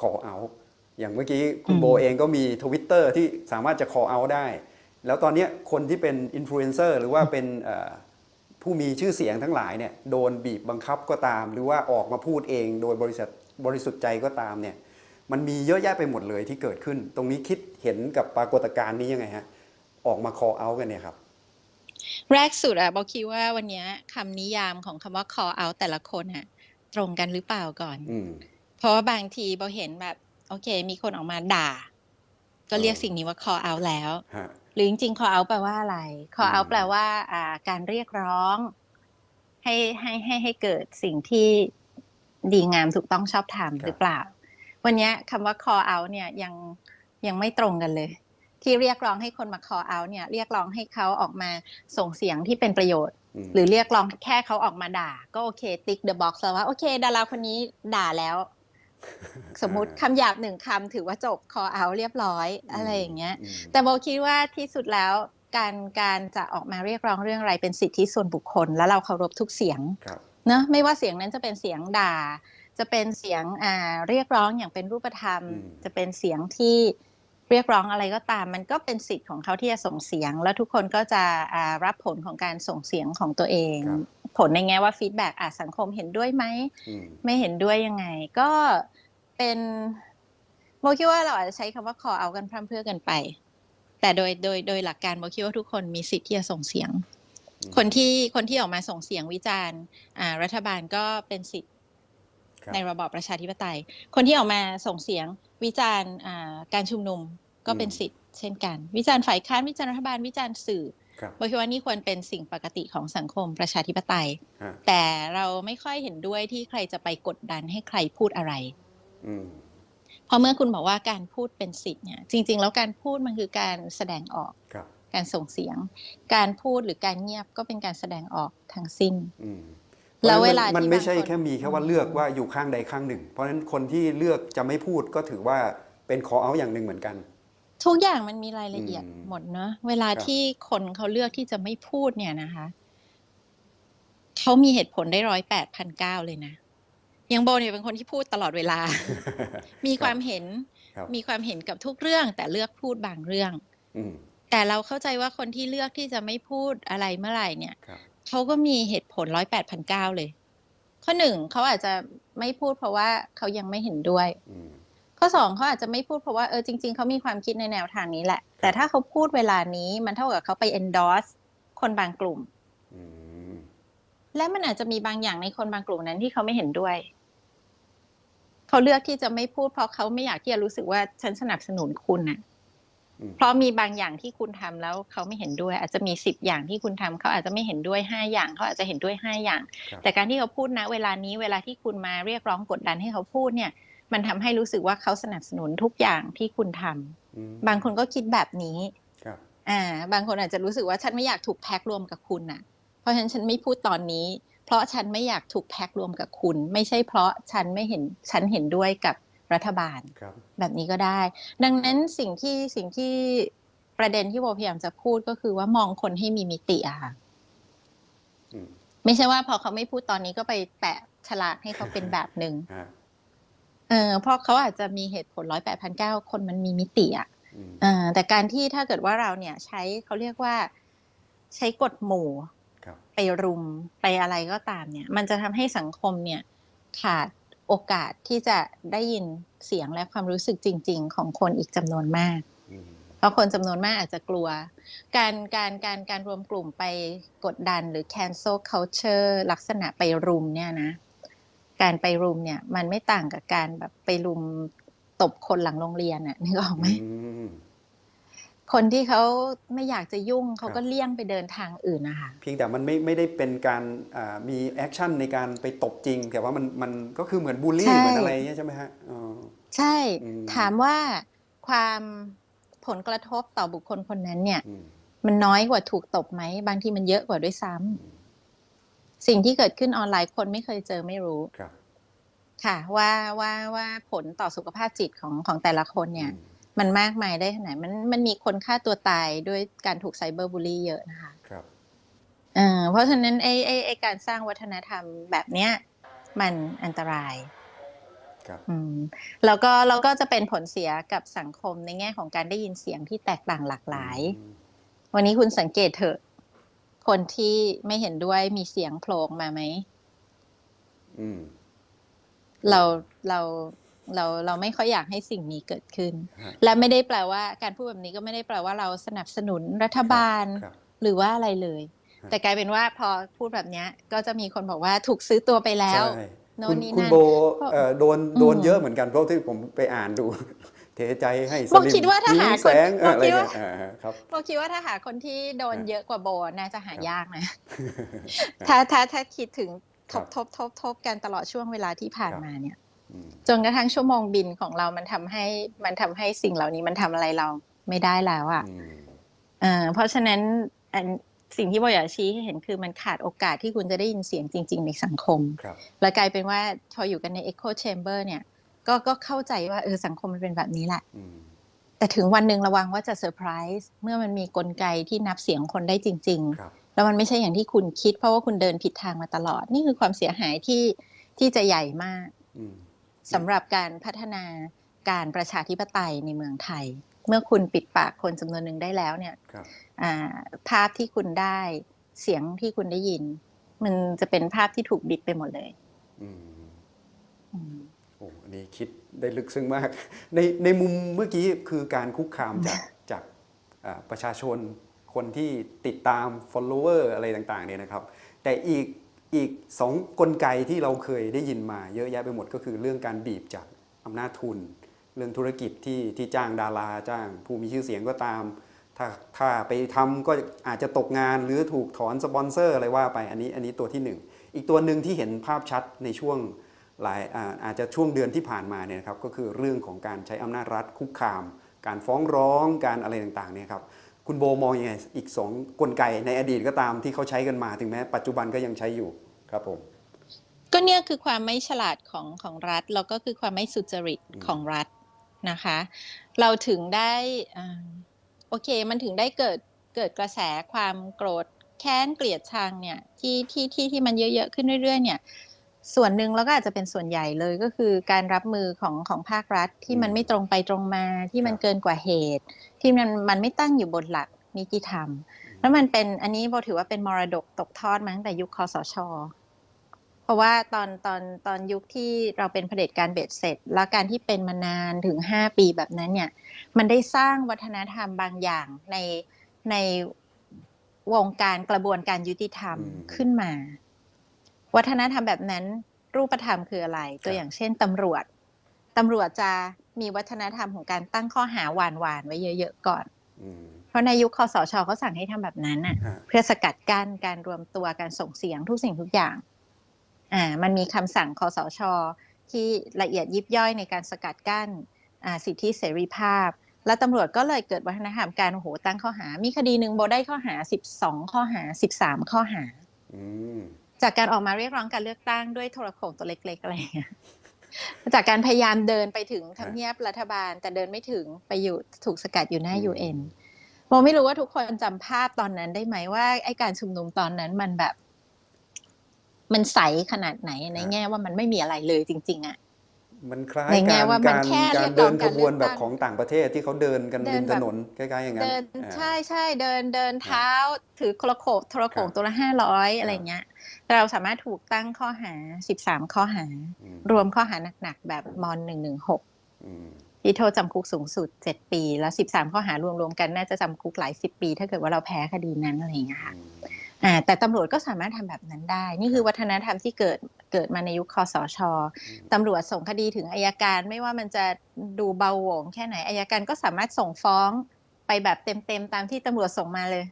call out อย่างเมื่อกี้คุณอืมโบเองก็มีทวิตเตอร์ที่สามารถจะ call out ได้ แล้วตอนเนี้ยคนที่เป็นอินฟลูเอนเซอร์หรือว่าเป็นเอ่อผู้มีชื่อเสียงทั้งหลายเนี่ยโดนบีบบังคับก็ตาม หรือว่าออกมาพูดเองโดยบริษัทบริสุทธิ์ใจก็ตามเนี่ยมันมีเยอะแยะไปหมดเลยที่เกิดขึ้น ตรงนี้คิดเห็นกับปรากฏการณ์นี้ยังไงฮะออกมา call out กันเนี่ยครับแรกสุดอะบอกคิดว่าวันเนี้ยคำนิยามของคำว่า call out แต่ละคนอะตรงกันหรือเปล่าก่อนอืม เพราะว่าบางทีบอเห็นแบบโอเค มีคนออกมาด่า ก็เรียกเออสิ่งนี้ว่า call out แล้วฮะหรือจริงๆ call out แปลว่าอะไร call อื out มแปลว่าอ่าการเรียกร้อง ให้ให้ให้ให้เกิดสิ่งที่ดีงามถูกต้องชอบธรรมหรือเปล่า วันเนี้ยคำว่า call out เนี่ยยังยังไม่ตรงกันเลย ที่เรียกร้องให้คนมา call out เนี่ย เรียกร้องให้เขาออกมาส่งเสียงที่เป็นประโยชน์อืมหรือเรียกร้องแค่เขาออกมาด่า ก็โอเค ติ๊ก the box แล้วว่าโอเค ดาราคนนี้ด่าแล้ว สมมุติคำหยาบหนึ่งคำถือว่าจบ call out เรียบร้อยอะไรอย่างเงี้ยอืมแต่โบคิดว่าที่สุดแล้วการการจะออกมาเรียกร้องเรื่องอะไรเป็นสิทธิส่วนบุคคล แล้วเราเคารพทุกเสียงครับเนอะไม่ว่าเสียงนั้นจะเป็นเสียงด่า จะเป็นเสียงอ่าเรียกร้องอย่างเป็นรูปธรรมอืมจะเป็นเสียงที่เรียกร้องอะไรก็ตาม มันก็เป็นสิทธิ์ของเขาที่จะส่งเสียง แล้วทุกคนก็จะอ่ารับผลของการส่งเสียงของตัวเองครับผลในแง่ว่าฟีดแบ็กอาสังคมเห็นด้วยไหมอืมไม่เห็นด้วยยังไง ก็ เป็นโมคิดว่าเราอาจจะใช้คำว่า call out กันพร่ำเพรื่อกันไป แต่โดยโดยโดยหลักการโมคิดว่าทุกคนมีสิทธิ์ที่จะส่งเสียงอืมคนที่คนที่ออกมาส่งเสียงวิจารณ์อ่ารัฐบาลก็เป็นสิทธิ์ครับในระบอบประชาธิปไตย คนที่ออกมาส่งเสียงวิจารณ์อ่าการชุมนุมก็เป็นสิทธิ์เช่นกัน วิจารณ์ฝ่ายค้านวิจารณ์รัฐบาลวิจารณ์สื่อครับโมคิดว่านี่ควรเป็นสิ่งปกติของสังคมประชาธิปไตยฮะแต่เราไม่ค่อยเห็นด้วยที่ใครจะไปกดดันให้ใครพูดอะไรอืมเพราะเมื่อคุณบอกว่าการพูดเป็นสิทธิ์เนี่ย จริง ๆ แล้วการพูดมันคือการแสดงออกครับการส่งเสียง การพูดหรือการเงียบก็เป็นการแสดงออกทั้งสิ้นอืมแล้วเวลามันที่ไม่ใช่บางคนแค่มีแค่ว่าเลือกว่าอยู่ข้างใดข้างหนึ่ง เพราะฉะนั้นคนที่เลือกจะไม่พูดก็ถือว่าเป็นขอเอาอย่างหนึ่งเหมือนกัน ทุกอย่างมันมีรายละเอียดอืมหมดเนอะเวลาครับที่คนเขาเลือกที่จะไม่พูดเนี่ยนะคะเขามีเหตุผลได้ร้อยแปดพันเก้าเลยนะอ ยังโบเนี่ยเป็นคนที่พูดตลอดเวลา มีความเห็น ครับมีความเห็นกับทุกเรื่อง แต่เลือกพูดบางเรื่อง อืมแต่เราเข้าใจว่าคนที่เลือกที่จะไม่พูดอะไรเมื่อไหร่เนี่ย ครับ เขาก็มีเหตุผลร้อยแปดพันเก้าเลย ข้อหนึ่งเขาอาจจะไม่พูดเพราะว่าเขายังไม่เห็นด้วย อืม ข้อสองเขาอาจจะไม่พูดเพราะว่าเออจริง ๆเขามีความคิดในแนวทางนี้แหละ แต่ถ้าเขาพูดเวลานี้มันเท่ากับเขาไป endorse คนบางกลุ่ม อืม และมันอาจจะมีบางอย่างในคนบางกลุ่มนั้นที่เขาไม่เห็นด้วย เขาเลือกที่จะไม่พูดเพราะเขาไม่อยากที่จะรู้สึกว่าฉันสนับสนุนคุณน่ะอืมเพราะมีบางอย่างที่คุณทำแล้วเขาไม่เห็นด้วย อาจจะมีสิบอย่างที่คุณทำเขาอาจจะไม่เห็นด้วยห้าอย่างเขาอาจจะเห็นด้วยห้าอย่างครับแต่การที่เขาพูดนะ เวลานี้เวลาที่คุณมาเรียกร้องกดดันให้เขาพูดเนี่ย มันทำให้รู้สึกว่าเขาสนับสนุนทุกอย่างที่คุณทำอืมบางคนก็คิดแบบนี้ครับอ่า บางคนอาจจะรู้สึกว่าฉันไม่อยากถูกแพ็ครวมกับคุณน่ะ เพราะฉะนั้นฉันไม่พูดตอนนี้ เพราะฉันไม่อยากถูกแพ็ครวมกับคุณ ไม่ใช่เพราะฉันไม่เห็นฉันเห็นด้วยกับรัฐบาลครับแบบนี้ก็ได้ ดังนั้นสิ่งที่สิ่งที่ประเด็นที่โบพยายามจะพูดก็คือว่ามองคนให้มีมิติอะค่ะอืมไม่ใช่ว่าพอเขาไม่พูดตอนนี้ก็ไปแปะฉลากให้เขาเป็นแบบหนึ่งฮะเออเพราะเขาอาจจะมีเหตุผลร้อยแปดพันเก้าคนมันมีมิติอะอืมเออแต่การที่ถ้าเกิดว่าเราเนี่ย ใช้เขาเรียกว่า ใช้กฎหมู่ครับ ไปรุมไปอะไรก็ตามเนี่ย มันจะทำให้สังคมเนี่ยขาดโอกาสที่จะได้ยินเสียงและความรู้สึกจริง ๆ ของคนอีกจำนวนมากอืมเพราะคนจำนวนมากอาจจะกลัว การการการการรวมกลุ่มไปกดดันหรือ cancel culture ลักษณะไปรุมเนี่ยนะ การไปรุมเนี่ย มันไม่ต่างกับการแบบไปรุมตบคนหลังโรงเรียนน่ะนึกออกไหมอืม คนที่เขาไม่อยากจะยุ่งเขาครัก็บเลี่ยงไปเดินทางอื่นนะคะเพียงแต่มันไม่ไม่ได้เป็นการอ่ามีแอคชั่นในการไปตบจริง แต่ว่ามันมันก็คือเหมือนบูลลี่ใช่เหมือนอะไรเงี้ยใช่ไหมฮะอ๋อใช่อืมถามว่าความผลกระทบต่อบุคคลคนนั้นเนี่ยอืมมันน้อยกว่าถูกตบไหม บางทีมันเยอะกว่าด้วยซ้ำสิ่งที่เกิดขึ้นออนไลน์คนไม่เคยเจอไม่รู้ครับค่ะ ว่าว่าว่าผลต่อสุขภาพจิตของของแต่ละคนเนี่ยอื มมันมากมายได้ขนาดมันมันมีคนฆ่าตัวตายด้วยการถูกไซเบอร์บูลลี่เยอะนะคะครับเออเพราะฉะนั้นไอ้ไอ้ไอ้การสร้างวัฒนธรรมแบบเนี้ยมันอันตรายครับอืมแล้วก็แล้วก็จะเป็นผลเสียกับสังคมในแง่ของการได้ยินเสียงที่แตกต่างหลากหลายอืมวันนี้คุณสังเกตเถอะ คนที่ไม่เห็นด้วยมีเสียงโผล่ออกมาไหมอืมเราเรา เราเราไม่ค่อยอยากให้สิ่งนี้เกิดขึ้นฮะและไม่ได้แปลว่าการพูดแบบนี้ก็ไม่ได้แปลว่าเราสนับสนุนรัฐบาลครับหรือว่าอะไรเลยฮะแต่กลายเป็นว่าพอพูดแบบเนี้ยก็จะมีคนบอกว่าถูกซื้อตัวไปแล้วใช่โน่คุนณนี่คุณนั่นโบเอ่อโดนโดนอืมเยอะเหมือนกันเพราะที่ผมไปอ่านดู เทใจให้สบอกลิมคิดว่าถ้าหายิ้มคนแสงบอกอะไรคิดเงี้ว่ายอ่าฮะครับเราคิดว่าถ้าหาคนที่โดนฮะเยอะกว่าโบน่าจะหาครับยากนะ ถ้าถ้าถ้าคิดถึงทครับบทบทบทบกันตลอดช่วงเวลาที่ผ่านครับมาเนี่ยอืม จนกระทั่งชั่วโมงบินของเรามันทำให้มันทำให้สิ่งเหล่านี้มันทำอะไรเราไม่ได้แล้วอะ่ะอืมเอ่าเพราะฉะนั้นอันสิ่งที่โบอยากชี้ให้เห็นคือมันขาดโอกาสที่คุณจะได้ยินเสียงจริง ๆ ในสังคมครับแล้วกลายเป็นว่าพออยู่กันใน Echo Chamber เนี่ย ก็ก็เข้าใจว่าเออสังคมมันเป็นแบบนี้แหละอืมแต่ถึงวันหนึ่งระวังว่าจะเซอร์ไพรส์เมื่อมันมีกลไกที่นับเสียงคนได้จริงๆครับแล้วมันไม่ใช่อย่างที่คุณคิด เพราะว่าคุณเดินผิดทางมาตลอด นี่คือความเสียหายที่ที่จะใหญ่มากอืม สำหรับการพัฒนาการประชาธิปไตยในเมืองไทย เมื่อคุณปิดปากคนจำนวนหนึ่งได้แล้วเนี่ยภาพที่คุณได้เสียงที่คุณได้ยิน มันจะเป็นภาพที่ถูกบิดไปหมดเลยอโอ้อันนี้คิดได้ลึกซึ้งมาก ในในมุมเมื่อกี้คือการคุกคามจากจากประชาชนคนที่ติดตาม follower อะไรต่าง ๆ เนี่ยนะครับ แต่อีก อีกสองกลไกที่เราเคยได้ยินมาเยอะแยะไปหมดก็คือเรื่องการบีบจากอำนาจทุน เรื่องธุรกิจที่ที่จ้างดาราจ้างผู้มีชื่อเสียงก็ตาม ถ้าถ้าไปทำก็อาจจะตกงานหรือถูกถอนสปอนเซอร์อะไรว่าไปอันนี้อันนี้ตัวที่หนึ่งอีกตัวหนึ่งที่เห็นภาพชัดในช่วงหลายอาอาจจะช่วงเดือนที่ผ่านมาเนี่ยครับก็คือเรื่องของการใช้อำนาจรัฐคุกคาม การฟ้องร้องการอะไรต่างๆเนี่ยครับคุณโบมองยังไงอีกสองกลไกในอดีตก็ตามที่เขาใช้กันมาถึงแม้ปัจจุบันก็ยังใช้อยู่ ครับผม ก็เนี่ยคือความไม่ฉลาดของของรัฐแล้วก็คือความไม่สุจริตอืมของรัฐนะคะ เราถึงได้อ่าโอเคมันถึงได้เกิดเกิดกระแสความโกรธแค้นเกลียดชังเนี่ยที่ที่ที่ที่มันเยอะๆขึ้นเรื่อยๆ เนี่ยส่วนหนึ่งแล้วก็อาจจะเป็นส่วนใหญ่เลยก็คือการรับมือของของภาครัฐที่มันอืมไม่ตรงไปตรงมาที่มันครับเกินกว่าเหตุ ที่มันมันไม่ตั้งอยู่บนหลักนิติธรรม แล้วมันเป็นอันนี้โบถือว่าเป็นมรดกตกทอดมาตั้งแต่ยุคคอสช เพราะว่าตอนตอนตอนยุคที่เราเป็นเผด็จการเบ็ดเสร็จ แล้วการที่เป็นมานานถึงห้าปีแบบนั้นเนี่ย มันได้สร้างวัฒนธรรมบางอย่างในในวงการกระบวนการยุติธรรมอืมขึ้นมา วัฒนธรรมแบบนั้นรูปธรรมคืออะไร ตัวอย่างเช่นตำรวจตำรวจจะมีวัฒนธรรมของการตั้งข้อหาหวานหวานๆไว้เยอะ ๆ ก่อนอืมเพ ราะในยุคคอสชเขาสั่งให้ทำแบบนั้นน่ะฮะเพื่อสกัดกั้นการรวมตัวการส่งเสียงทุกสิ่งทุกอย่าง อ่า มันมีคำสั่งคอสช ที่ละเอียดยิบย่อยในการสกัดกั้นอ่าสิทธิเสรีภาพ แล้วตำรวจก็เลยเกิดวัฒนธรรมการโอ้โหตั้งข้อหา มีคดีหนึ่งโบได้ข้อหา 12 ข้อหา 13 ข้อหาอืมจากการออกมาเรียกร้องการเลือกตั้งด้วยโทรโข่งตัวเล็กๆอะไรอย่างเงี้ยจากการพยายามเดินไปถึงทำเนียบรัฐบาล แต่เดินไม่ถึงไปอยู่ถูกสกัดอยู่หน้าอืมยูเอ็น โมไม่รู้ว่าทุกคนจำภาพตอนนั้นได้ไหมว่าไอ้การชุมนุมตอนนั้นมันแบบ มันใสขนาดไหนในแง่ว่ามันไม่มีอะไรเลยจริง ๆอะมันคล้ายในแง่การว่ามันการแค่การเรียกร้เดิองนขการบวนเลือกแบบตั้งของต่างประเทศที่เขาเดินกันเดิรินมแบบถนนใกล้ๆอย่างนั้นเดินอ่าใช่ใช่เดินเดินเท้า ถือโทรโขงโทรโขงครับตัวละห้าร้อยอะไรครับเงี้ยแต่เราสามารถถูกตั้งข้อหาสิบสามข้อหาอืมรวมข้อหาหนักๆแบบมหนึ่งหนึ่งหกอื มที่โทษจำคุกสูงสุด 7 ปี แล้ว 13 ข้อหารวมๆกันน่าจะจำคุกหลายสิบปี ถ้าเกิดว่าเราแพ้คดีนั้นอะไรอย่างเงี้ยค่ะอืมอ่าแต่ตำรวจก็สามารถทำแบบนั้นได้ นี่คือวัฒนธรรมที่เกิดเกิดมาในยุคคอสชตำรวจส่งคดีถึงอายการไม่ว่ามันจะดูเบาโหวงแค่ไหนอายการก็สามารถส่งฟ้องไปแบบเต็มๆตามที่ตำรวจส่งมาเลย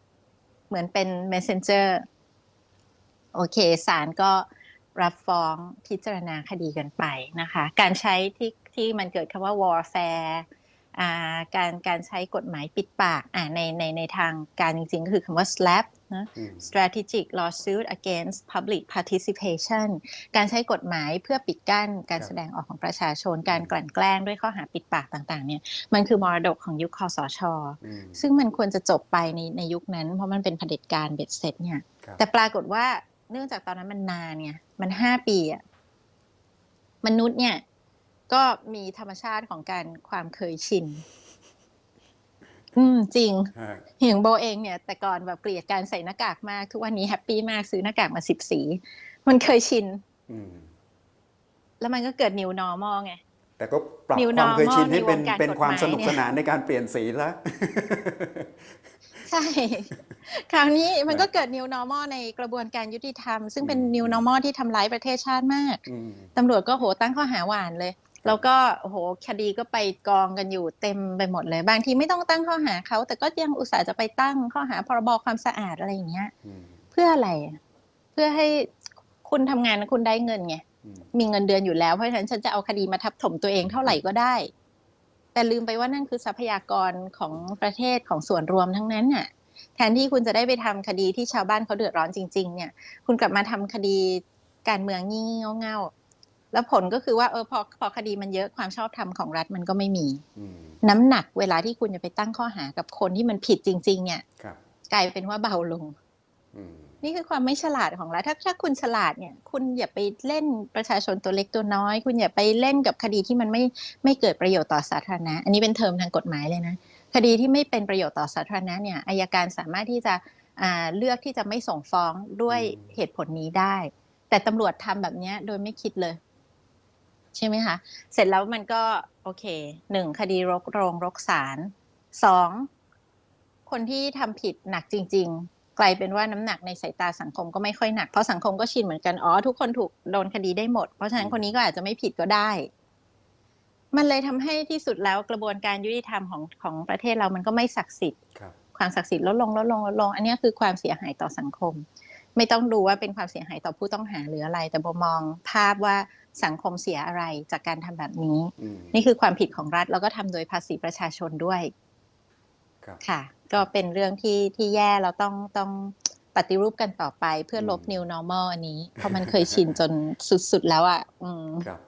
เหมือนเป็น messenger โอเคศาลก็รับฟ้องพิจารณาคดีกันไปนะคะ การใช้ที่ ที่มันเกิดคำว่า warfare อ่าการการใช้กฎหมายปิดปากอ่าในในในทางการจริงๆ ก็คือคำว่า slap นะอืม strategic lawsuit against public participation การใช้กฎหมายเพื่อปิดกั้นการครับแสดงออกของประชาชน การกลั่นแกล้งด้วยข้อหาปิดปากต่างๆเนี่ยมันคือมรดกของยุคคอสชอืมซึ่งมันควรจะจบไปในในยุคนั้น เพราะมันเป็นเผด็จการเบ็ดเสร็จเนี่ยครับแต่ปรากฏว่าเนื่องจากตอนนั้นมันนานเนี่ยมันห้าปีอะมนุษย์เนี่ย ก็ก็มีธรรมชาติของการความเคยชิน อืม จริงฮะอย่างโบเองเนี่ย แต่ก่อนแบบเกลียดการใส่หน้ากากมาก ทุกวันนี้แฮปปี้มากซื้อหน้ากากมาสิบสี มันเคยชินอืมแล้วมันก็เกิด new normal ไง แต่ก็ปรับ New ความเคยชิน normal ให้เป็นในวงการเป็นความกฎหมายสนุกเนี่ยสนานในการเปลี่ยนสีละใช่ คราวนี้มันก็เกิด new normal ในกระบวนการยุติธรรม ซึ่งเป็นอืม new normal ที่ทำร้ายประเทศชาติมากอืมตำรวจก็โหตั้งข้อหาหวานเลย แล้วก็โอ้โหคดีก็ไปกองกันอยู่เต็มไปหมดเลย บางทีไม่ต้องตั้งข้อหาเขาแต่ก็ยังอุตส่าห์จะไปตั้งข้อหาพรบความสะอาดอะไรอย่างเงี้ยอืมเพื่ออะไรอะเพื่อให้คุณทำงานแล้วคุณได้เงินไงอืมมีเงินเดือนอยู่แล้วเพราะฉะนั้นฉันจะเอาคดีมาทับถมตัวเองเท่าไหร่ก็ได้ แต่ลืมไปว่านั่นคือทรัพยากรของประเทศของส่วนรวมทั้งนั้นน่ะ แทนที่คุณจะได้ไปทำคดีที่ชาวบ้านเขาเดือดร้อนจริง ๆ เนี่ย คุณกลับมาทำคดีการเมืองงี่ๆเง่าๆ แล้วผลก็คือว่าเออพอพอคดีมันเยอะความชอบธรรมของรัฐมันก็ไม่มีอืมน้ำหนักเวลาที่คุณจะไปตั้งข้อหากับคนที่มันผิดจริง ๆ เนี่ยครับกลายเป็นว่าเบาลงอืมนี่คือความไม่ฉลาดของรัฐถ้าถ้าคุณฉลาดเนี่ย คุณอย่าไปเล่นประชาชนตัวเล็กตัวน้อย คุณอย่าไปเล่นกับคดีที่มันไม่ไม่เกิดประโยชน์ต่อสาธารณะ อันนี้เป็นเทอมทางกฎหมายเลยนะคดีที่ไม่เป็นประโยชน์ต่อสาธารณะเนี่ยอายการสามารถที่จะอ่าเลือกที่จะไม่ส่งฟ้องด้วยเหตุผลนี้ได้ แต่ตำรวจทำแบบเนี้ยโดยไม่คิดเลย ใช่ไหมคะ เสร็จแล้วมันก็โอเคหนึ่งคดีรกโรงรกศาลสองคนที่ทำผิดหนักจริง ๆ กลายเป็นว่าน้ำหนักในสายตาสังคมก็ไม่ค่อยหนักเพราะสังคมก็ชินเหมือนกันอ๋อทุกคนถูกโดนคดีได้หมด เพราะฉะนั้นคนนี้ก็อาจจะไม่ผิดก็ได้ มันเลยทำให้ที่สุดแล้วกระบวนการยุติธรรมของของประเทศเรามันก็ไม่ศักดิ์สิทธิ์ครับความศักดิ์สิทธิ์ลดลงลดลงลดลง อันเนี้ยคือความเสียหายต่อสังคม ไม่ต้องดูว่าเป็นความเสียหายต่อผู้ต้องหาหรืออะไร แต่โบมองภาพว่า สังคมเสียอะไรจากการทำแบบนี้อืมนี่คือความผิดของรัฐแล้วก็ทำโดยภาษีประชาชนด้วยครับค่ะ ก็เป็นเรื่องที่ที่แย่เราต้องต้องปฏิรูปกันต่อไปเพื่อลบอืม new normal อันนี้ เพราะมันเคยชินจนสุด ๆ แล้วอะอืมครับ